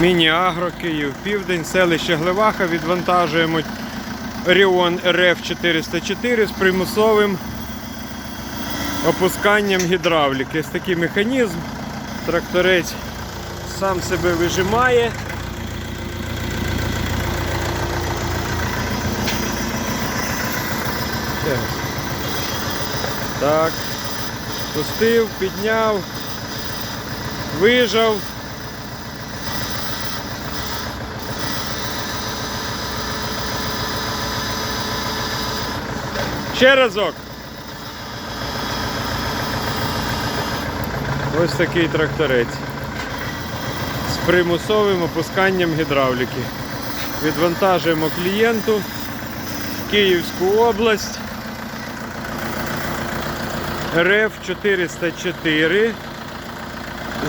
Міні-Агро, Київ, Південь, селище Глеваха. Відвантажуємо Оріон РФ 404 з примусовим опусканням гідравліки. Ось такий механізм. Тракторець сам себе вижимає. Так. Пустив, підняв, вижав. Ще разок. Ось такий тракторець. З примусовим опусканням гідравліки. Відвантажуємо клієнту Київську область. РФ 404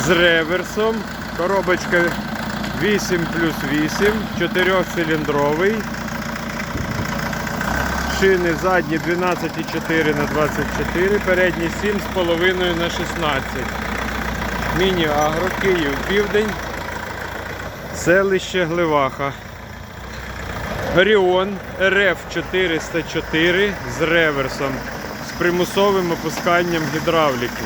з реверсом. Коробочка 8 плюс 8, 4-циліндровий. Шини задні 12,4 на 24, передні 7,5 на 16. Міні-агро, Київ, Південь, селище Гливаха. Оріон РФ 404 з реверсом, з примусовим опусканням гідравліки.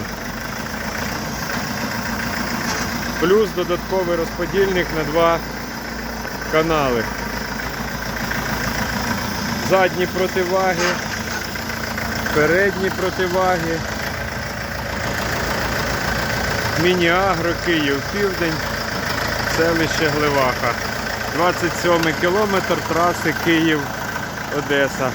Плюс додатковий розподільник на два канали. Задні противаги, передні противаги. Міні-агро, Київ, Південь, селище Гливаха. 27 кілометр траси Київ-Одеса.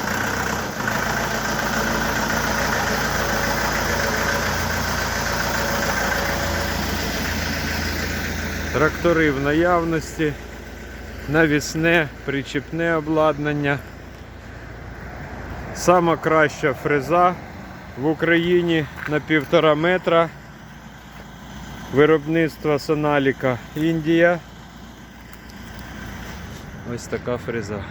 Трактори в наявності, навісне, причіпне обладнання. Сама краща фреза в Україні на півтора метра. Виробництво Соналіка Індія. Ось така фреза.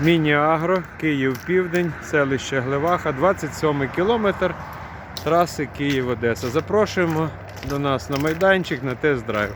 Міні-агро, Київ Південь, селище Глеваха, 27 кілометр траси Київ-Одеса. Запрошуємо до нас на майданчик на тест-драйв.